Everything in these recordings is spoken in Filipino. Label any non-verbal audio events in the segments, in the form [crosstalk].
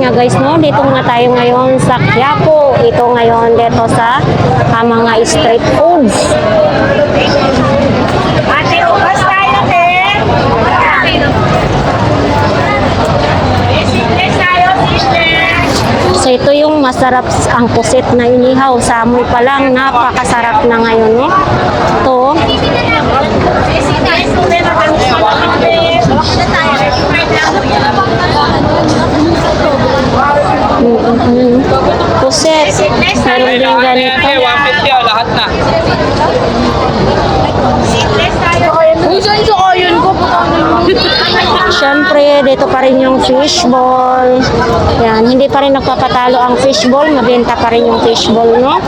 nga guys, no? Dito nga tayo ngayon sa Quiapo. Ito ngayon dito sa ah, mga street foods. Ate, upas tayo, te. So ito yung masarap ang pusit na inihaw. Sa amoy pa lang, napakasarap na ngayon, no? Ito, Sisles, tuloy na kami sa mga te. mm, mm, pusit. Meron din ganito. Eh, 150 oh, lahat na. Sisles tayo. Minsan sa kayan ko, Siyempre, dito pa rin yung fishball. Yan, hindi pa rin nagpapatalo ang fishball. Mabenta pa rin yung fishball, no?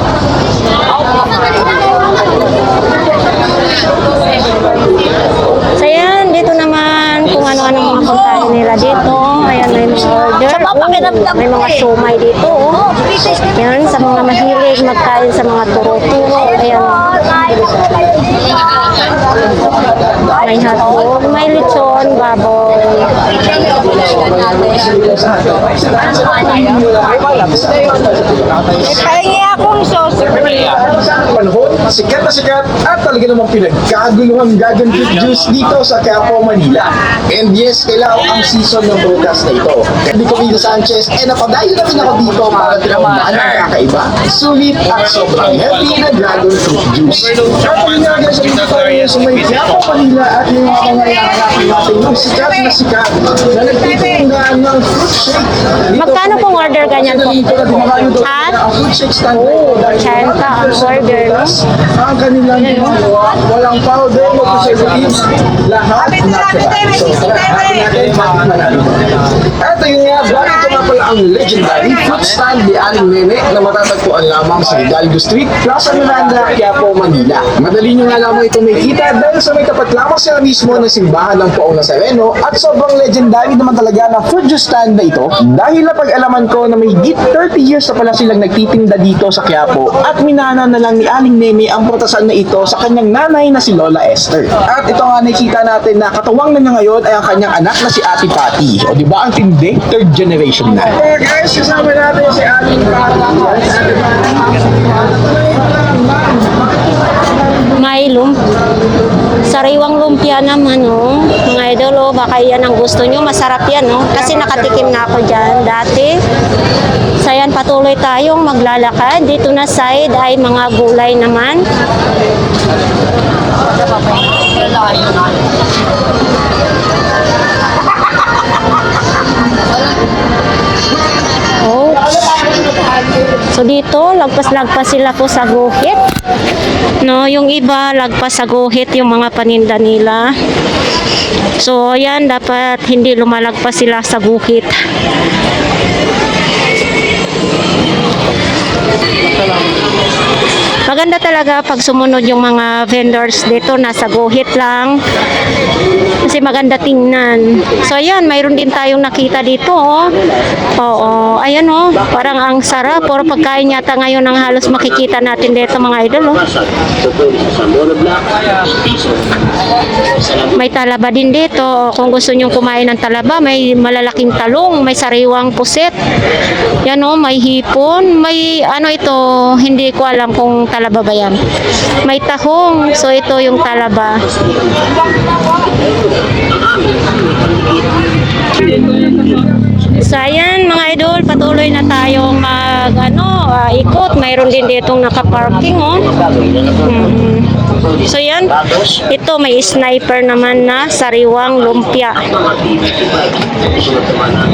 So yan, dito naman kung ano-ano mga pagkain nila dito. Ayan, may mga order. Oh, may mga siomay dito. Oh. Yan, sa mga mahilig magkain sa mga turo-turo. Ayan. May hotdog, may lechon, baboy. Pahingi akong sauce. panahon, sikat na sikat at talaga namang pinagkaguluhan gagan fruit juice dito sa Quiapo, Manila. And yes, kailangan ang season ng broadcast na ito. Hindi ko Vida Sanchez, eh napadayo na rin ako dito para tikman ang kakaiba. Sulit at sobrang healthy na dragon fruit juice. At nga guys, dito tayo sa may Quiapo, Manila at yung mga nangyayari natin yung sikat na sikat na nagtitindahan ng fruit shake. Magkano pong order ganyan po? doon Ha? ang order, no? ang kanilang ginagawa, walang powder, preservatives, lahat natural. So, atin natin. Ito yung nga, vlog, ito nga pala ang legendary fruit stand ni Aling Nene na matatagpuan lamang sa Hidalgo Street, Plaza Miranda, Quiapo, Manila. Madali nyo nga lamang ito may kita dahil sa may tapat lamang sila mismo ng simbahan ng Paong Nazareno at sobrang legendary naman talaga ng fruit juice stand na ito dahil napag-alaman ko na may higit 30 years na pala silang nagtitinda dito sa Quiapo at minana na lang ni Aling Nene ang protasal na ito sa kanyang nanay na si Lola Esther. At ito nga nakikita natin na katuwang na niya ngayon ay ang kanyang anak na si Ate Patty. O di ba ang tindi? Third generation na. Okay guys, kasama natin si Ate May lum sariwang lumpia naman, oh. Mga idol, oh, baka yan ang gusto nyo. Masarap yan, oh. Kasi nakatikim na ako dyan dati. So, yan, patuloy tayong maglalakad. Dito na side ay mga gulay naman. So dito, lagpas-lagpas sila po sa guhit. No, yung iba lagpas sa guhit yung mga paninda nila. So ayan, dapat hindi lumalagpas sila sa guhit. Maganda talaga pag sumunod yung mga vendors dito, nasa guhit lang. Kasi maganda tingnan. So ayan, mayroon din tayong nakita dito. Oh. Oo, ayan oh, parang ang sarap. Puro pagkain yata ngayon ang halos makikita natin dito mga idol. Oh. May talaba din dito. Kung gusto nyong kumain ng talaba, may malalaking talong, may sariwang puset. Yan oh, may hipon, may ano ito, hindi ko alam kung talaba ba yan. May tahong, so ito yung talaba. So ayan mga idol, patuloy na tayong mag ano, ah, ikot. Mayroon din ditong naka-parking oh. Mm. So yan, ito may sniper naman na sariwang lumpia.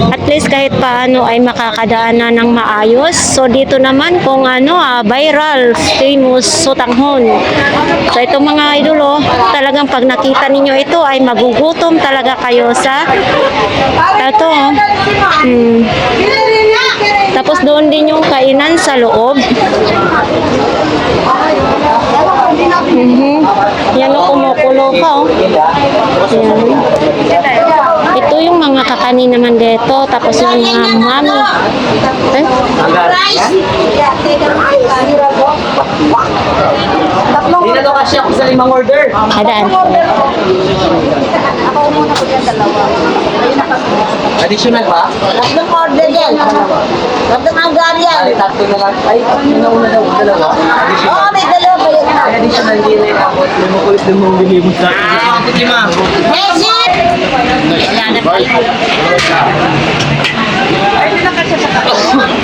At least kahit paano ay makakadaanan ng maayos. So dito naman kung ano, ah, viral, famous sotanghon. So ito mga idol oh, talagang pag nakita ninyo ito ay magugutom talaga kayo sa ito. Hmm. Tapos doon din yung kainan sa loob. Mhm. Yan o, kumukulo pa oh. Yan. Ito yung mga kakanin naman dito. Tapos yung mga mami. Eh? Hindi na to kasi ako sa limang order. Adaan. Additional pa? Tatlong order yan. Tatlong hanggar yan. Ay, tatlo na lang. Ay, yun na una daw. Dalawa. Oo, may dalawa pa yun. Ay, additional din na yung ako. Lumukulit na mong binibot sa akin. Ah, ako lima. Messi!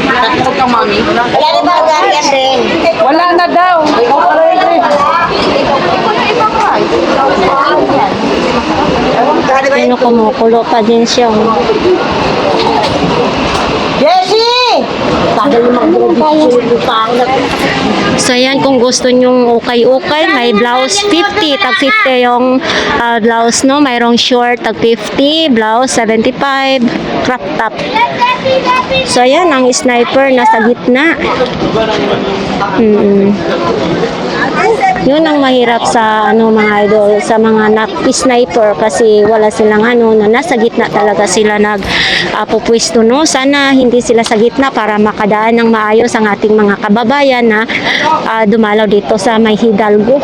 Tatlo ka, mami. Wala na ba hanggar yan din? Wala na daw. Ikaw pala yung grade. Ano kumukulo pa din siya. Jessie! Tagal naman bubi pa ako. So ayan, kung gusto nyong ukay-ukay, may blouse 50, tag 50 yung ah, blouse, no? Mayroong short, tag 50, blouse 75, crop top. So ayan, ang sniper nasa gitna. Mm Yun ang mahirap sa ano mga idol, sa mga sniper kasi wala silang ano, na nasa gitna talaga sila nag uh, no. Sana hindi sila sa gitna para makadaan ng maayos ang ating mga kababayan na ah, dumalaw dito sa may Hidalgo.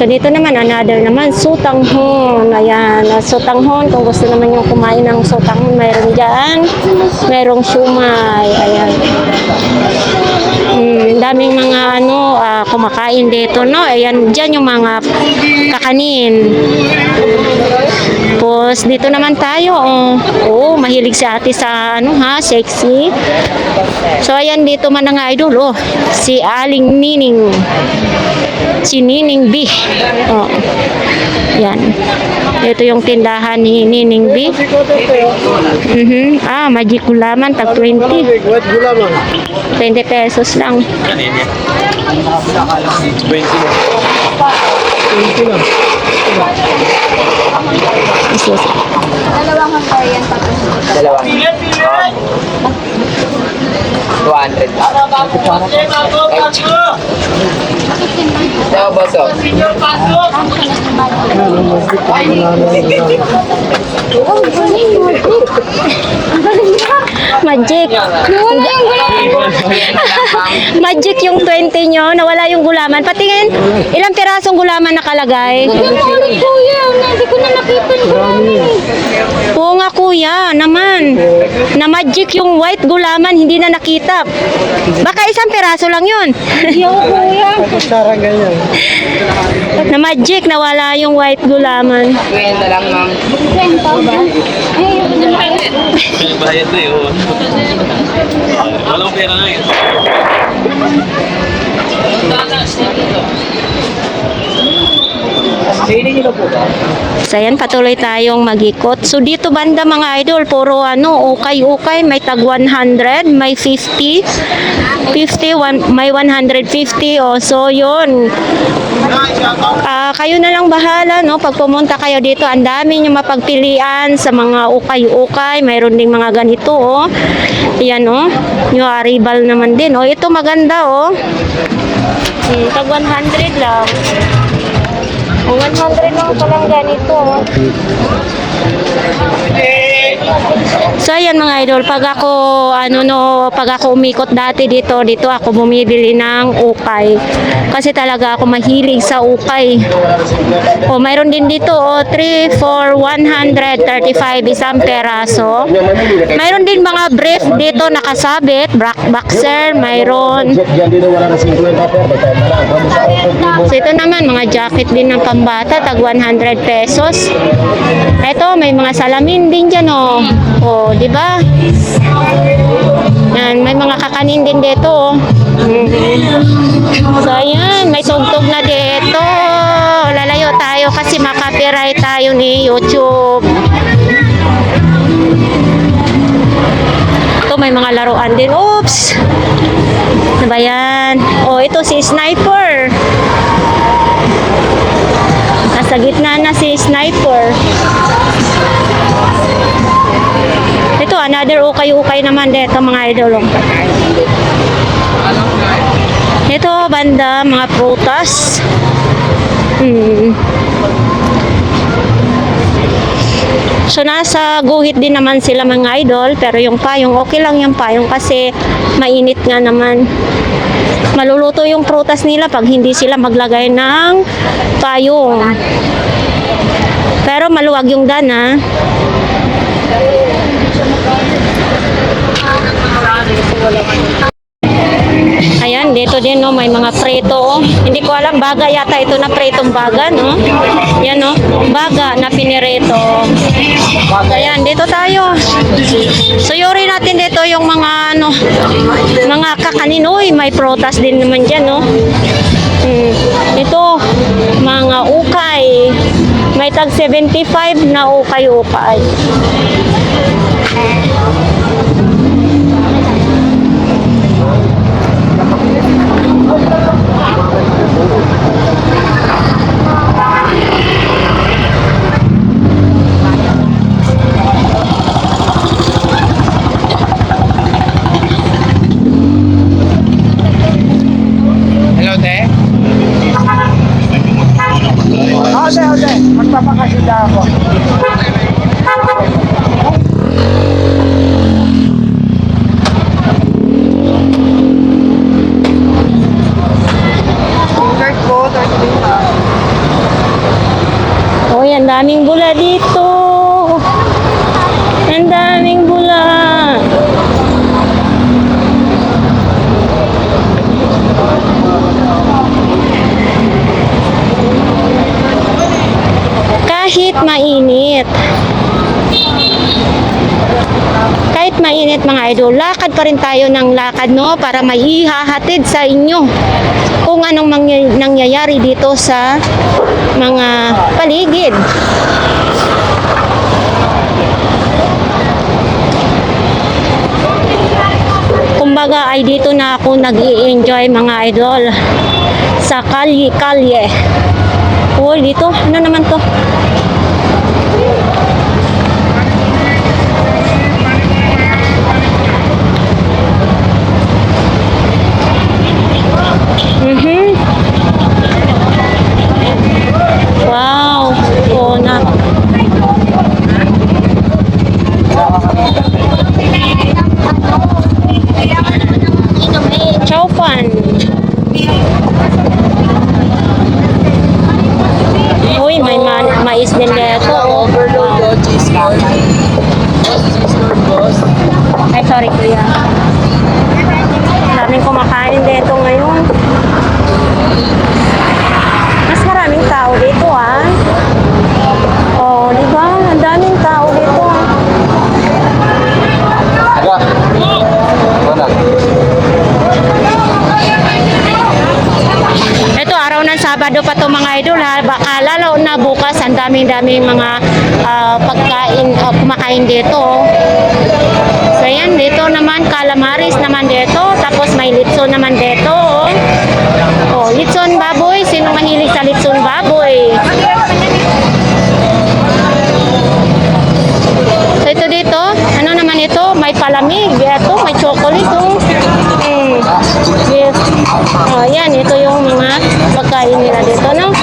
So dito naman another naman sutanghon. Ayan, ah, sutanghon kung gusto naman yung kumain ng sutanghon, mayroon diyan. Mayroong shumay. Ayan. Mm, daming mga ano ah, kumakain dito, no? Ayan, diyan yung mga kakanin. Tapos dito naman tayo, oh. Oh, mahilig si ate sa ano ha, sexy. So ayan dito man nga idol, oh. Si Aling Nining. Si Nining B. Oh. Yan. Ito yung tindahan ni Nining B. Mhm. Ah, magic gulaman tag 20. 20 pesos lang. Excuse me. Dalawa. 200. Ito, boso. Magic. [laughs] Magic yung 20 nyo, nawala yung gulaman. Patingin, ilang pirasong gulaman nakalagay? Hindi ko na nakita yung Oo nga kuya, naman. Na magic yung white gulaman, hindi na nakita. Baka isang piraso lang yun. Yo, kuya. na magic, nawala yung white gulaman. Kwenta lang, ma'am. Kwenta ba? Ay, Bayad na yun. Walang pera na yun. Hindi nyo po ba? So ayan, patuloy tayong magikot. So dito banda mga idol, puro ano, ukay-ukay, may tag 100, may 50, 50, one, may 150, o so yun. Ah, kayo na lang bahala, no? Pag pumunta kayo dito, ang dami nyo mapagpilian sa mga ukay-ukay. Mayroon ding mga ganito, oh. Yan, oh. Yung arrival naman din. Oh, ito maganda, oh. Hmm, tag 100 lang. Oh, 100 lang palang ganito. So ayan mga idol, pag ako ano no, pag ako umikot dati dito, dito ako bumibili ng ukay. Kasi talaga ako mahilig sa ukay. O mayroon din dito o 3 for 135 isang peraso. Mayroon din mga brief dito nakasabit, black boxer, mayroon. Mga jacket din ng pambata, tag 100 pesos. Ito may mga salamin din diyan oh. Oh, di ba? Yan, may mga kakanin din dito oh. Mhm. So ayan, may tugtog na dito. Lalayo tayo kasi makapiright tayo ni YouTube. Ito may mga laruan din. Oops! Ano ba yan? Oh, ito si Sniper. Nasa gitna na si Sniper. Ito, another ukay-ukay naman dito mga idol. Ito, banda, mga prutas. Hmm. So nasa guhit din naman sila mga idol, pero yung payong okay lang yung payong kasi mainit nga naman. Maluluto yung prutas nila pag hindi sila maglagay ng payong. Pero maluwag yung dana. Ayan, dito din no, may mga preto oh. Hindi ko alam, baga yata ito na pretong baga, no? Yan no, baga na pinireto. Ayan, dito tayo. Suyuri natin dito yung mga ano, mga kakaninoy, may protas din naman diyan, no? Hmm. Ito, mga ukay. May tag 75 na ukay-ukay. Ate, ate. Magpapakasita ako. Third po, third po. Uy, ang daming bula dito. Ang daming bula. Kahit mainit. Kahit mainit mga idol, lakad pa rin tayo ng lakad no para may ihahatid sa inyo kung anong nangyayari dito sa mga paligid. Kumbaga ay dito na ako nag enjoy mga idol sa kalye-kalye. Uy, dito, ano naman to? Sabado pa to mga idol ha. Baka lalo na bukas, ang daming-daming mga ah, pagkain, ah, kumakain dito. So yan, dito naman, calamaris naman dito. Tapos may litson naman dito. Oh, litson baboy. Sino mahilig sa litson baboy? So ito dito, ano naman ito? May palamig. Ito, may chocolate. Oh. Mm. Yes. Oh, yan. Ito pagkain nila dito, no?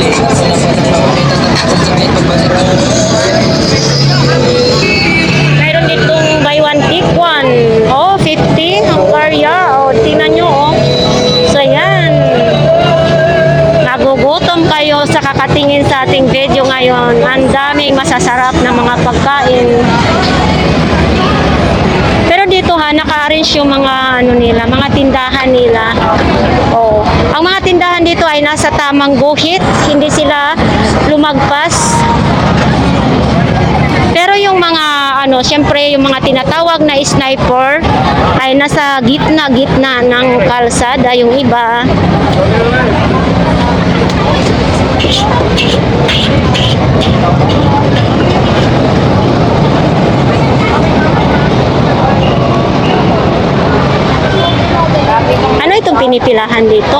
Mayroon ditong buy one take one. Oh, 50 ang karya. Oh, tingnan nyo, oh. So, yan. Nagugutom kayo sa kakatingin sa ating video ngayon. Ang daming masasarap na mga pagkain. Pero dito ha, naka-arrange yung mga ano nila, mga tindahan nila. Oh. Ang mga tindahan dito ay nasa tamang guhit, hindi sila lumagpas. Pero yung mga ano, syempre yung mga tinatawag na sniper ay nasa gitna-gitna ng kalsada, yung iba. Ano itong pinipilahan dito?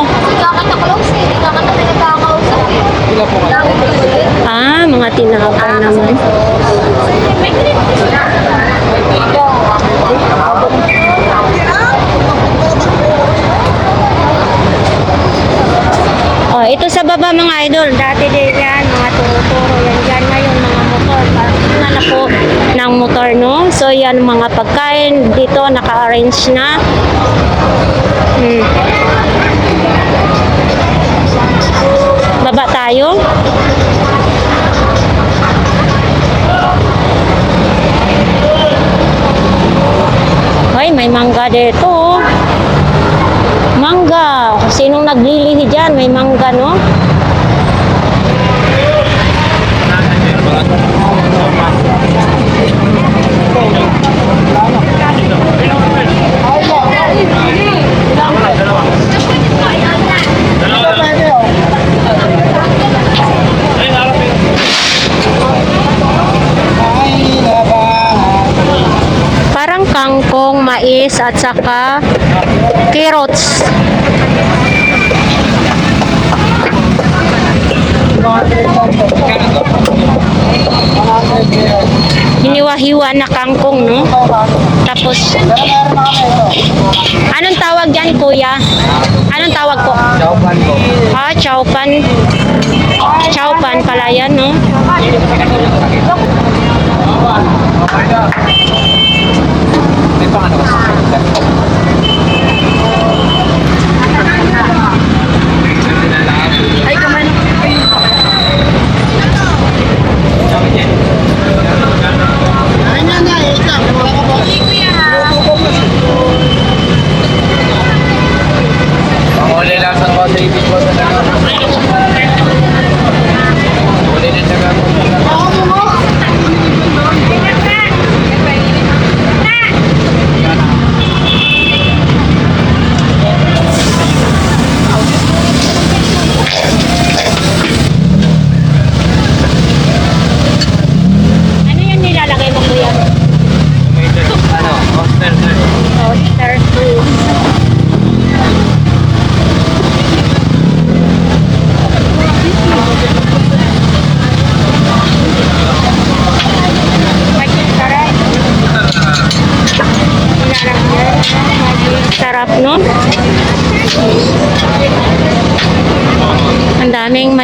Ah, mga tinapay naman. Oh, ito sa baba mga idol, dati din yan, mga turo-turo yan dyan ngayon, mga motor, parang na po, ng motor, no? So, yan mga pagkain dito, naka-arrange na. Hmm. Baba tayo. Hoy, may mangga dito. Mangga. Sinong naglilihi dyan? May mangga, no? Parang kangkong, mais, at saka carrots. Hiniwa-hiwa na kangkong, no? Tapos, anong tawag dyan, kuya? Anong tawag po? Chowpan po. Ah, chowpan. Chowpan pala yan, no?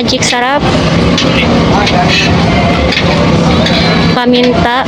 Magic sarap. Paminta.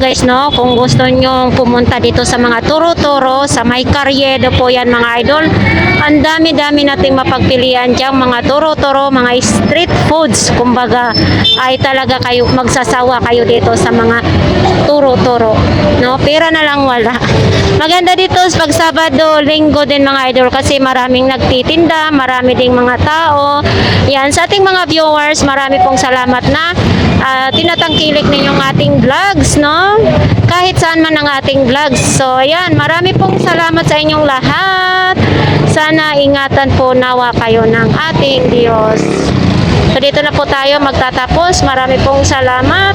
Guys no, kung gusto nyo pumunta dito sa mga turo-turo, sa may karyedo po yan mga idol. Ang dami-dami nating mapagpilian dyan mga turo-turo, mga street foods. Kumbaga ay talaga kayo magsasawa kayo dito sa mga turo-turo. No, pera na lang wala. Maganda dito pag Sabado, Linggo din mga idol kasi maraming nagtitinda, marami ding mga tao. Yan, sa ating mga viewers, marami pong salamat na ah, tinatangkilik ninyong ating vlogs, no? Kahit saan man ang ating vlogs. So, ayan, marami pong salamat sa inyong lahat. Sana ingatan po nawa kayo ng ating Diyos. So, dito na po tayo magtatapos. Marami pong salamat.